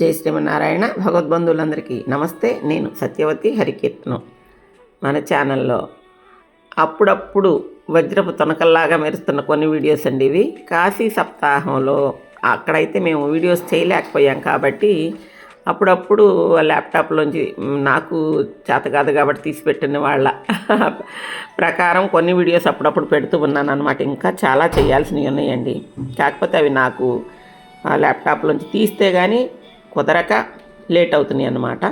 జై శ్రీమన్నారాయణ. భగవద్బంధువులందరికీ నమస్తే. నేను సత్యవతి హరికీర్తను. మన ఛానల్లో అప్పుడప్పుడు వజ్రపు తొనకల్లాగా మెరుస్తున్న కొన్ని వీడియోస్ అండి ఇవి. కాశీ సప్తాహంలో అక్కడైతే మేము వీడియోస్ చేయలేకపోయాం కాబట్టి అప్పుడప్పుడు ల్యాప్టాప్లోంచి నాకు చేత కాదు కాబట్టి తీసి పెట్టిన వాళ్ళ ప్రకారం కొన్ని వీడియోస్ అప్పుడప్పుడు పెడుతూ ఉన్నాను అనమాట ఇంకా చాలా చేయాల్సినవి ఉన్నాయండి. కాకపోతే అవి నాకు ఆ ల్యాప్టాప్లోంచి తీస్తే కానీ కుదరక లేట్ అవుతున్నాయి అన్నమాట.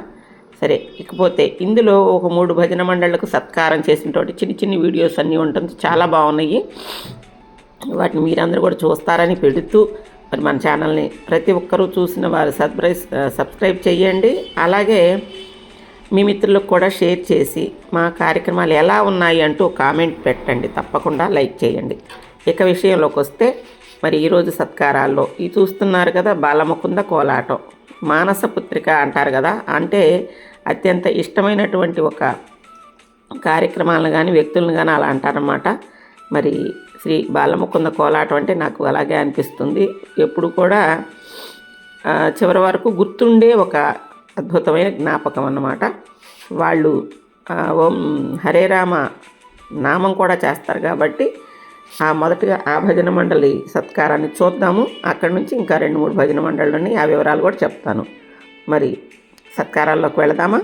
సరే ఇకపోతే ఇందులో ఒక మూడు భజన మండళ్ళకు సత్కారం చేసినటువంటి చిన్న చిన్న వీడియోస్ అన్నీ ఉంటుంది చాలా బాగున్నాయి. వాటిని మీరందరూ కూడా చూస్తారని పెడుతూ మరి మన ఛానల్ని ప్రతి ఒక్కరూ చూసిన వారు సబ్స్క్రైబ్ సబ్స్క్రైబ్ చేయండి. అలాగే మీ మిత్రులకు కూడా షేర్ చేసి మా కార్యక్రమాలు ఎలా ఉన్నాయి అంటూ కామెంట్ పెట్టండి. తప్పకుండా లైక్ చేయండి. ఇక విషయంలోకి వస్తే మరి ఈరోజు సత్కారాల్లో ఈ చూస్తున్నారు కదా బాలముకుంద కోలాటం. మానస పుత్రిక అంటారు కదా. అంటే అత్యంత ఇష్టమైనటువంటి ఒక కార్యక్రమాలను కానీ వ్యక్తులను కానీ అలా అంటారన్నమాట. మరి శ్రీ బాలముకుంద కోలాటం అంటే నాకు అలాగే అనిపిస్తుంది. ఎప్పుడు కూడా చివరి వరకు గుర్తుండే ఒక అద్భుతమైన జ్ఞాపకం అన్నమాట. వాళ్ళు ఓం హరే రామ నామం కూడా చేస్తారు కాబట్టి ఆ మొదటగా ఆ భజన మండలి సత్కారాన్ని చూద్దాము. అక్కడి నుంచి ఇంకా రెండు మూడు భజన మండళ్ళని ఆ వివరాలు కూడా చెప్తాను. మరి సత్కారాల్లోకి వెళదామా?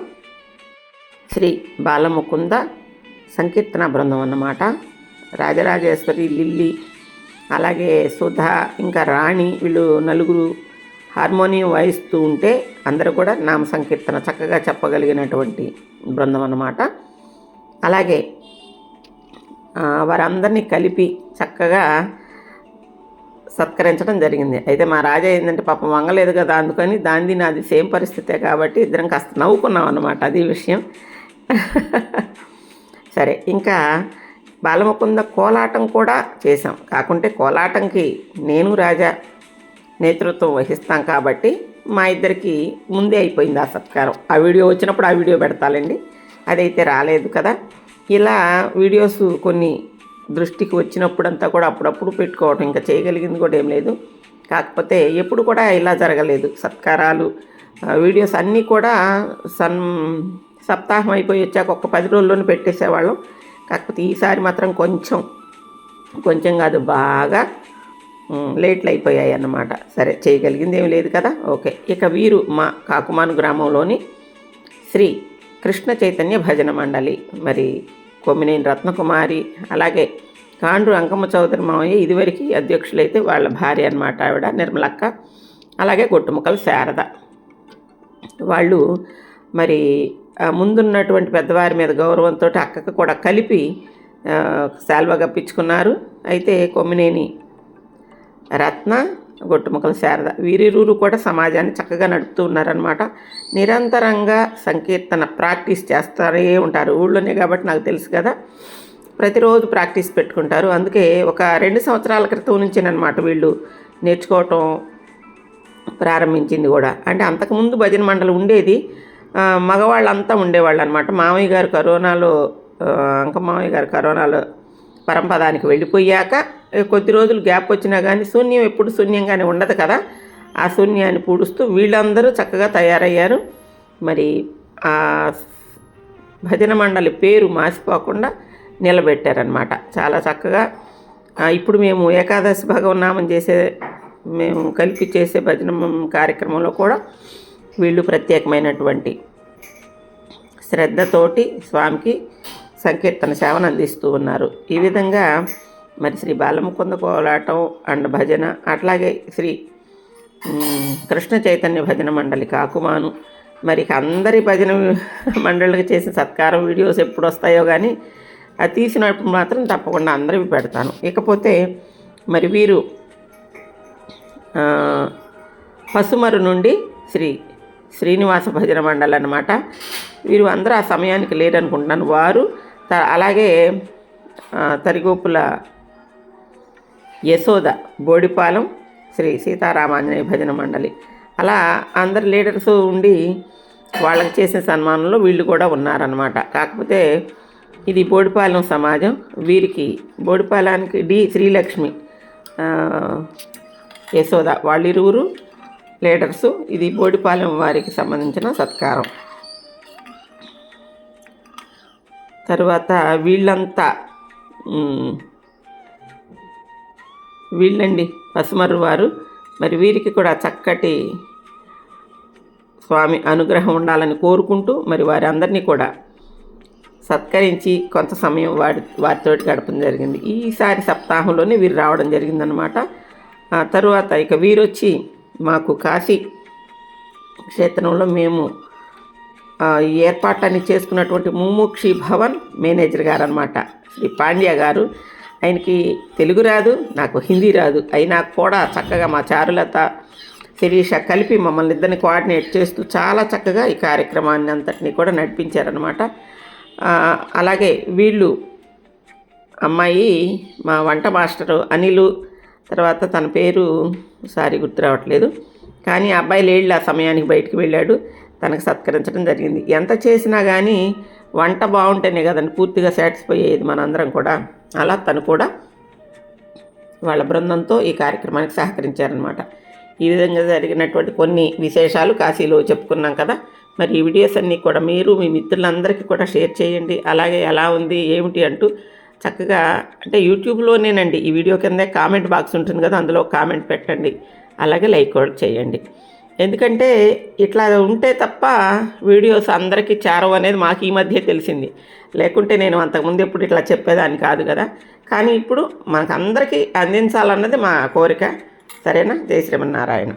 శ్రీ బాలముకుంద సంకీర్తన బృందం అన్నమాట. రాజరాజేశ్వరి లిల్లీ అలాగే సుధా ఇంకా రాణి వీళ్ళు నలుగురు హార్మోనియం వాయిస్తూ ఉంటే అందరూ కూడా నామ సంకీర్తన చక్కగా చెప్పగలిగినటువంటి బృందం అన్నమాట. అలాగే వారందరినీ కలిపి చక్కగా సత్కరించడం జరిగింది. అయితే మా రాజా ఏంటంటే పాపం వంగలేదు కదా అందుకని దానిది నాది సేమ్ పరిస్థితే కాబట్టి ఇద్దరం కాస్త నవ్వుకున్నాం అనమాట అది విషయం. సరే ఇంకా బాలముకుంద కోలాటం కూడా చేసాం కాకుంటే కోలాటంకి నేను రాజా నేతృత్వం వహిస్తాం కాబట్టి మా ఇద్దరికి ముందే అయిపోయింది ఆ సత్కారం. ఆ వీడియో వచ్చినప్పుడు ఆ వీడియో పెడతాలండి. అదైతే రాలేదు కదా. ఇలా వీడియోస్ కొన్ని దృష్టికి వచ్చినప్పుడంతా కూడా అప్పుడప్పుడు పెట్టుకోవటం ఇంకా చేయగలిగింది కూడా ఏం లేదు. కాకపోతే ఎప్పుడు కూడా ఇలా జరగలేదు. సత్కారాలు వీడియోస్ అన్నీ కూడా సన్ సప్తాహం అయిపోయి వచ్చాక ఒక పది రోజుల్లోనే పెట్టేసేవాళ్ళం. కాకపోతే ఈసారి మాత్రం కొంచెం కొంచెం కాదు బాగా లేట్లు అయిపోయాయి అన్నమాట. సరే చేయగలిగింది ఏమి లేదు కదా? ఓకే. ఇక వీరు మా కాకుమాను గ్రామంలోని శ్రీ కృష్ణ చైతన్య భజన మండలి. మరి కొమ్మినేని రత్నకుమారి అలాగే కాండ్రు అంకమ్మ చౌదరి మామయ్య ఇదివరకు అధ్యక్షులైతే వాళ్ళ భార్య అన్నమాట ఆవిడ నిర్మలక్క అలాగే గొట్టుముక్కల శారద. వాళ్ళు మరి ముందున్నటువంటి పెద్దవారి మీద గౌరవంతో అక్కకు కూడా కలిపి ఆ, శాల్వా కప్పించుకున్నారు. అయితే కొమ్మినేని రత్న గొట్టుముఖల శారద. వీరిరువురు కూడా సమాజాన్ని చక్కగా నడుపుతూ ఉన్నారనమాట నిరంతరంగా సంకీర్తన ప్రాక్టీస్ చేస్తారే ఉంటారు. ఊళ్ళోనే కాబట్టి నాకు తెలుసు కదా. ప్రతిరోజు ప్రాక్టీస్ పెట్టుకుంటారు. అందుకే ఒక రెండు సంవత్సరాల క్రితం నుంచినమాట వీళ్ళు నేర్చుకోవటం ప్రారంభించింది కూడా. అంటే అంతకుముందు భజన మండలి ఉండేది. మగవాళ్ళంతా ఉండేవాళ్ళు అనమాట మామయ్య గారు కరోనాలో అంక మామయ్య గారు కరోనాలో పరంపదానికి వెళ్ళిపోయాక కొద్ది రోజులు గ్యాప్ వచ్చినా కానీ శూన్యం ఎప్పుడు శూన్యంగానే ఉండదు కదా. ఆ శూన్యాన్ని పూడుస్తూ వీళ్ళందరూ చక్కగా తయారయ్యారు. మరి ఆ భజన మండలి పేరు మాసిపోకుండా నిలబెట్టారనమాట చాలా చక్కగా ఇప్పుడు మేము ఏకాదశి భగవన్నామం చేసే మేము కలిపి చేసే భజన కార్యక్రమంలో కూడా వీళ్ళు ప్రత్యేకమైనటువంటి శ్రద్ధతోటి స్వామికి సంకీర్తన సేవను అందిస్తూ ఉన్నారు. ఈ విధంగా మరి శ్రీ బాలముకుంద కోలాటం అండ్ భజన అట్లాగే శ్రీ కృష్ణ చైతన్య భజన మండలి కాకుమాను. మరి అందరి భజన మండలికి చేసిన సత్కారం వీడియోస్ ఎప్పుడు వస్తాయో కానీ అది తీసినప్పుడు మాత్రం తప్పకుండా అందరివి పెడతాను. ఇకపోతే మరి వీరు పసుమరు నుండి శ్రీ శ్రీనివాస భజన మండలి అన్నమాట. వీరు అందరూ ఆ సమయానికి లేరనుకుంటున్నాను. వారు త- అలాగే తరిగోపుల యశోద బోడిపాలెం శ్రీ సీతారామాంజనేయ భజన మండలి. అలా అందరు లీడర్స్ ఉండి వాళ్ళకి చేసిన సన్మానంలో వీళ్ళు కూడా ఉన్నారనమాట కాకపోతే ఇది బోడిపాలెం సమాజం. వీరికి బోడిపాలానికి డి శ్రీలక్ష్మి యశోద వాళ్ళిరువురు లీడర్సు. ఇది బోడిపాలెం వారికి సంబంధించిన సత్కారం. తర్వాత వీళ్ళంతా వీళ్ళండి పసుమరు వారు. మరి వీరికి కూడా చక్కటి స్వామి అనుగ్రహం ఉండాలని కోరుకుంటూ మరి వారి అందరినీ కూడా సత్కరించి కొంత సమయం వాడి వారితో గడపడం జరిగింది. ఈసారి సప్తాహంలోనే వీరు రావడం జరిగిందనమాట ఆ తరువాత ఇక వీరొచ్చి మాకు కాశీ క్షేత్రంలో మేము ఆ, ఈ చేసుకున్నటువంటి ముముక్షి భవన్ మేనేజర్ గారు అనమాట శ్రీ పాండ్య గారు. ఆయనకి తెలుగు రాదు నాకు హిందీ రాదు. అయినా కూడా చక్కగా మా చారులత శిరీష కలిపి మమ్మల్ని ఇద్దరిని కోఆర్డినేట్ చేస్తూ చాలా చక్కగా ఈ కార్యక్రమాన్ని అంతటినీ కూడా నడిపించారనమాట అలాగే వీళ్ళు అమ్మాయి మా వంట మాస్టరు అనిలు తర్వాత తన పేరు సారీ గుర్తు రావట్లేదు. కానీ ఆ అబ్బాయి లేళ్ళు ఆ సమయానికి బయటికి వెళ్ళాడు. తనకు సత్కరించడం జరిగింది. ఎంత చేసినా కానీ వంట బాగుంటేనే కదండి పూర్తిగా సాటిస్ఫై అయ్యేది మనందరం కూడా. అలా తను కూడా వాళ్ళ బృందంతో ఈ కార్యక్రమానికి సహకరించారనమాట. ఈ విధంగా జరిగినటువంటి కొన్ని విశేషాలు కాశీలో చెప్పుకున్నాం కదా మరి ఈ వీడియోస్ అన్నీ కూడా మీరు మీ మిత్రులందరికీ కూడా షేర్ చేయండి. అలాగే ఎలా ఉంది ఏమిటి అంటూ చక్కగా అంటే యూట్యూబ్లోనేనండి ఈ వీడియో కింద కామెంట్ బాక్స్ ఉంటుంది కదా అందులో కామెంట్ పెట్టండి. అలాగే లైక్ కూడా చేయండి. ఎందుకంటే ఇట్లా ఉంటే తప్ప వీడియోస్ అందరికీ చేరవు అనేది మాకు ఈ మధ్య తెలిసింది. లేకుంటే నేను అంతకుముందు ఎప్పుడు ఇట్లా చెప్పేదాన్ని కాదు కదా. కానీ ఇప్పుడు మనకు అందరికీ అందించాలన్నది మా కోరిక. సరేనా? జై శ్రీమన్నారాయణ.